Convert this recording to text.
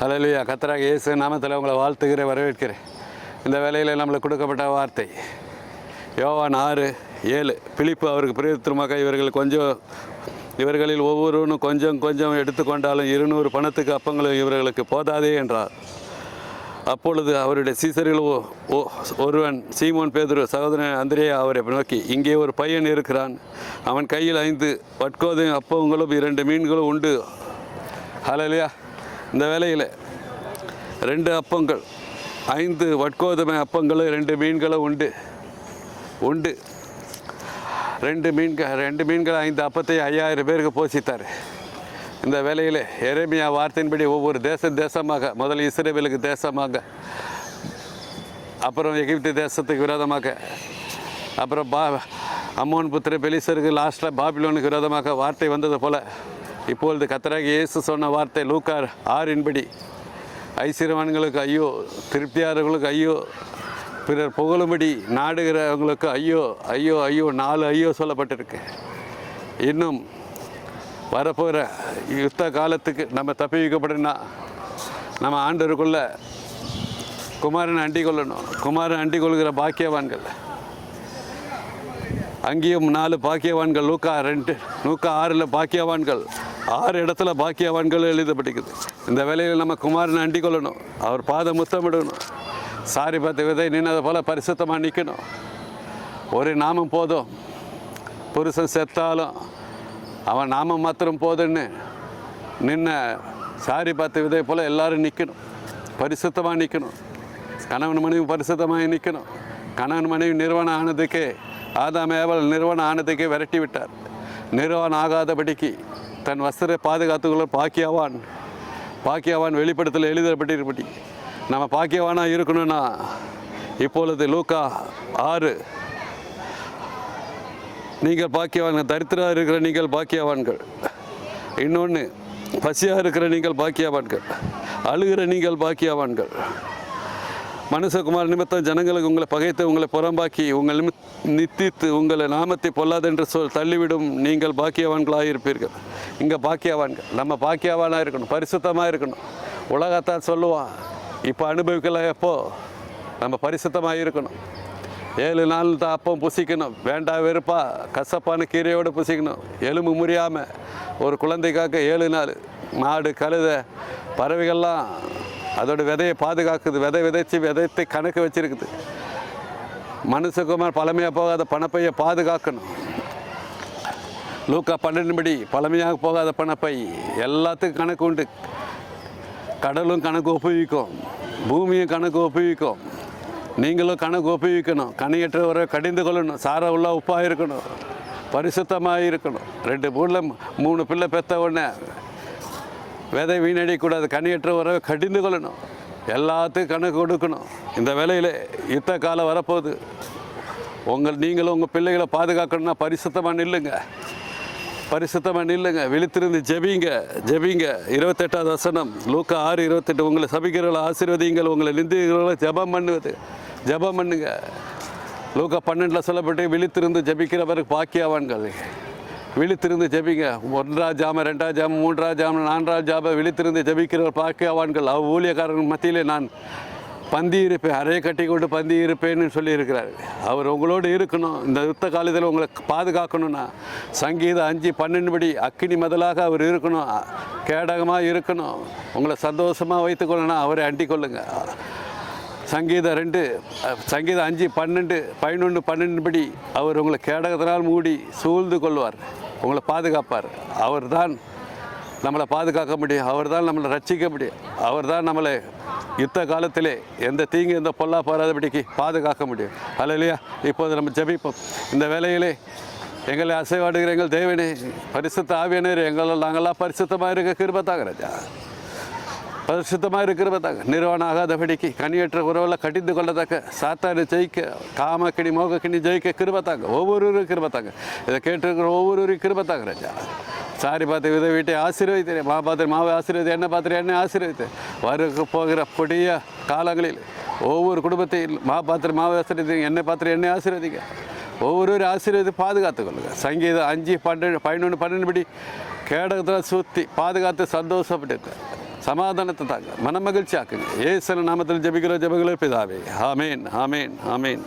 அலலுயா கத்தராக இயேசு நாமத்தில் உங்களை வாழ்த்துகிறேன் வரவேற்கிறேன். இந்த வேலையில் நம்மளுக்கு கொடுக்கப்பட்ட வார்த்தை யோவான் ஆறு ஏழு. பிலிப்பு அவருக்கு பிரியத்திரமாக இவர்கள் கொஞ்சம் இவர்களில் ஒவ்வொருவனும் கொஞ்சம் கொஞ்சம் எடுத்துக்கொண்டாலும் இருநூறு பணத்துக்கு அப்பங்களும் இவர்களுக்கு போதாதே என்றார். அப்பொழுது அவருடைய சீசர்கள் ஓ- ஓ- ஒருவன் சீமோன் பேதுரு சகோதரன் அந்திரே அவரை நோக்கி இங்கே ஒரு பையன் இருக்கிறான். அவன் கையில் ஐந்து வட்கோதையும் அப்பங்களும் இரண்டு மீன்களும் உண்டு. ஹalleluya இந்த வேலையில் ரெண்டு அப்பங்கள் ஐந்து வட்கோதுமை அப்பங்களும் ரெண்டு மீன்களும் உண்டு. உண்டு. ரெண்டு மீன்கள் ரெண்டு மீன்கள் ஐந்து அப்பத்தை ஐயாயிரம் பேருக்கு போஷித்தார். இந்த வேலையில் எரேமியா வார்த்தையின்படி ஒவ்வொரு தேச தேசமாக முதல்ல இஸ்ரேவேலுக்கு தேசமாக அப்புறம் எகிப்து தேசத்துக்கு விரோதமாக அப்புறம் பா அம்மோன் புத்திர பெலிசருக்கு லாஸ்ட்டில் பாபிலோனுக்கு விரோதமாக வார்த்தை வந்தது போல் இப்பொழுது கத்தராக இயேசு சொன்ன வார்த்தை லூக்கார் ஆறின்படி. ஐஸ்வர்யவான்களுக்கு ஐயோ திருப்தியாளர்களுக்கு ஐயோ பிறர் புகழும்படி நாடுகிறவங்களுக்கு ஐயோ ஐயோ ஐயோ நாலு ஐயோ சொல்லப்பட்டிருக்கு. இன்னும் வரப்போகிற யுத்த காலத்துக்கு நம்ம தப்பி வைக்கப்படனா நம்ம ஆண்டருக்குள்ள குமாரனை அண்டி கொள்ளணும். குமாரன் அண்டி கொள்கிற பாக்கியவான்கள். அங்கேயும் நாலு பாக்கியவான்கள் லூக்கா ரெண்டு நூக்கா ஆறில் பாக்கியவான்கள். ஆறு இடத்துல பாக்கியவான்கள் எழுதப்பட்டிருக்குது இந்த வேலையில் நம்ம குமாரனை அண்டி கொள்ளணும். அவர் பாத முத்தமிடணும். சாரி பார்த்து விதை நின்னதை போல் பரிசுத்தமாக நிற்கணும் ஒரு நாமம் போதும். புருஷன் செத்தாலும் அவன் நாமம் மாத்திரம் போதுன்னு நின்ன சாரி பார்த்து விதை போல் எல்லாரும் நிற்கணும் பரிசுத்தமாக நிற்கணும் கணவன் மனைவி பரிசுத்தமாக நிற்கணும் கணவன் மனைவி நிறுவனம் ஆனதுக்கு ஆதாம் ஏவல் நிறுவனம் ஆனதுக்கு விரட்டி விட்டார். நிறுவனம் ஆகாதபடிக்கு தன் வஸ்திரை பாதுகாத்துக்குள்ள பாக்கியவான். பாக்கியவான் வெளிப்படத்தில் எழுதப்பட்டிருப்படி நம்ம பாக்கியவானாக இருக்கணும்னா இப்பொழுது லூக்கா ஆறு. நீங்கள் பாக்கியவான்கள் தரித்திரா இருக்கிற நீங்கள் பாக்கியவான்கள். இன்னொன்று பசியாக இருக்கிற நீங்கள் பாக்கியவான்கள். அழுகிற நீங்கள் பாக்கியவான்கள். மனுஷகுமார் நிமித்தம் ஜனங்களுக்கு உங்களை பகைத்து உங்களை புறம்பாக்கி உங்கள் நிமித் நித்தித்து உங்களை நாமத்தை பொல்லாதென்று சொல் தள்ளிவிடும் நீங்கள் பாக்கியவான்களாக இருப்பீர்கள் இங்கே பாக்கியவான்கள் நம்ம பாக்கியவானாக இருக்கணும் பரிசுத்தமாக இருக்கணும். உலகத்தான் சொல்லுவான் இப்போ அனுபவிக்கல எப்போ? நம்ம பரிசுத்தமாக இருக்கணும். ஏழு நாள் தான் அப்பம் புசிக்கணும். வேண்டா வெறுப்பா கசப்பான கீரையோடு புசிக்கணும். எலும்பு முறியாமல் ஒரு குழந்தைக்காக ஏழு நாள் மாடு கழுத பறவைகள்லாம் அதோட விதையை பாதுகாக்குது. விதை விதைச்சு விதைத்தை கணக்கு வச்சிருக்குது. மனுஷகுமார் பழமையாக போகாத பணப்பையை பாதுகாக்கணும். லூக்கா பன்னெண்டுபடி பழமையாக போகாத பணப்பை எல்லாத்துக்கும் கணக்கு உண்டு. கடலும் கணக்கு ஒப்புவிக்கும். பூமியும் கணக்கு ஒப்புவிக்கும். நீங்களும் கணக்கு ஒப்புவிக்கணும். கனியற்றவரை கடிந்து கொள்ளணும். சார உள்ள உப்பாக இருக்கணும். பரிசுத்தமாக இருக்கணும். ரெண்டு பிள்ளை மூணு பிள்ளை பெற்ற உடனே விதை வீணடிக்கூடாது கனியற்ற உறவை கடிந்து கொள்ளணும். எல்லாத்துக்கும் கணக்கு கொடுக்கணும். இந்த வேலையில் யுத்த காலம் வரப்போகுது. உங்கள் நீங்களும் உங்கள் பிள்ளைகளை பாதுகாக்கணும்னா பரிசுத்தமாக நில்லுங்க. பரிசுத்தமாக நில்லுங்க. விழித்திருந்து ஜெபிங்க ஜெபிங்க. இருபத்தெட்டாவது வசனம். லூக்கா ஆறு இருபத்தெட்டு. உங்களை சபிக்கிறவங்களை ஆசீர்வதிங்கள் உங்களை நிந்திகளை ஜெபம் பண்ணுவது. ஜெபம் பண்ணுங்க. லூக்கா பன்னெண்டில் சொல்லப்பட்டு விழித்திருந்து ஜபிக்கிறவருக்கு பாக்கியாவான்கள். விழித்திருந்து ஜெபிங்க. ஒன்றா ஜாம ரெண்டா ஜாம மூன்றா ஜாம நான்கா ஜாம விழித்திருந்து ஜெபிக்கிறவர் பாக்கியவான்கள் அவ் ஊழியக்காரர்கள் மத்தியிலே நான் பந்தி இருப்பேன் அறையை கட்டி கொண்டு பந்தி இருப்பேன்னு சொல்லியிருக்கிறார். அவர் உங்களோடு இருக்கணும். இந்த யுத்த காலத்தில் உங்களை பாதுகாக்கணும்னா சங்கீதம் அஞ்சு பன்னெண்டுபடி அக்கினி முதலாக அவர் இருக்கணும். கேடகமாக இருக்கணும். உங்களை சந்தோஷமாக வைத்துக்கொள்ளணும் அவரை அண்டிக்கொள்ளுங்க. சங்கீதம் ரெண்டு சங்கீதம் அஞ்சு பன்னெண்டு பதினொன்று பன்னெண்டுபடி அவர் உங்களை கேடகத்தினால் மூடி சூழ்ந்து கொள்வார். உங்களை பாதுகாப்பார். அவர் தான் நம்மளை பாதுகாக்க முடியும். அவர் தான் நம்மளை ரட்சிக்க முடியும். அவர் தான் நம்மளை யுத்த காலத்திலே எந்த தீங்கு எந்த பொல்லா போகாதபடிக்கு பாதுகாக்க முடியும். அல்ல இல்லையா இப்போது நம்ம ஜெபிப்போம். இந்த வேலையிலே எங்களை அசைவாடுகிற எங்கள் தேவனே பரிசுத்த ஆவியனர் எங்களால் நாங்களாம் பரிசுத்தமாக இருக்க கிருபத்தாக ராஜா. பரிசுத்தமாக இருக்கிறதாங்க நிறுவனம் ஆகாதபடிக்கு கனியற்ற உறவில் கடிந்து கொள்ளத்தக்க சாத்தானை ஜெயிக்க காமக்கினி மோகக்கினி ஜெயிக்க கிருபத்தாங்க ஒவ்வொருவரும் கிருபத்தாங்க இதை கேட்டிருக்கிற ஒவ்வொருவரும் கிருபத்தாங்க ராஜா. சாரி பார்த்து விதை வீட்டை ஆசீர்வதித்தேன். மா பார்த்து மாவை ஆசீர்வதி என்ன பார்த்து என்ன ஆசீர்வதித்தேன். வருக்கு போகிற கொடிய காலங்களில் ஒவ்வொரு குடும்பத்தையும் மா பார்த்து மாவை ஆசீர்வதி என்னை பாத்திரம் என்னை ஆசீர்வதிங்க. ஒவ்வொருவரும் ஆசீர்வதி பாதுகாத்துக் கொள்ளுங்க. சங்கீதம் அஞ்சு பன்னெண்டு பதினொன்று பன்னெண்டு படி கேடகத்தில் சுற்றி பாதுகாத்து சந்தோஷப்பட்டு சமாதானத்தை தாங்க. மன மகிழ்ச்சி ஆக்குங்க ஏசன நாமத்தில் ஜெபிக்கிற ஜெபங்களே பிதாவே. ஆமேன் ஆமேன் ஆமேன்.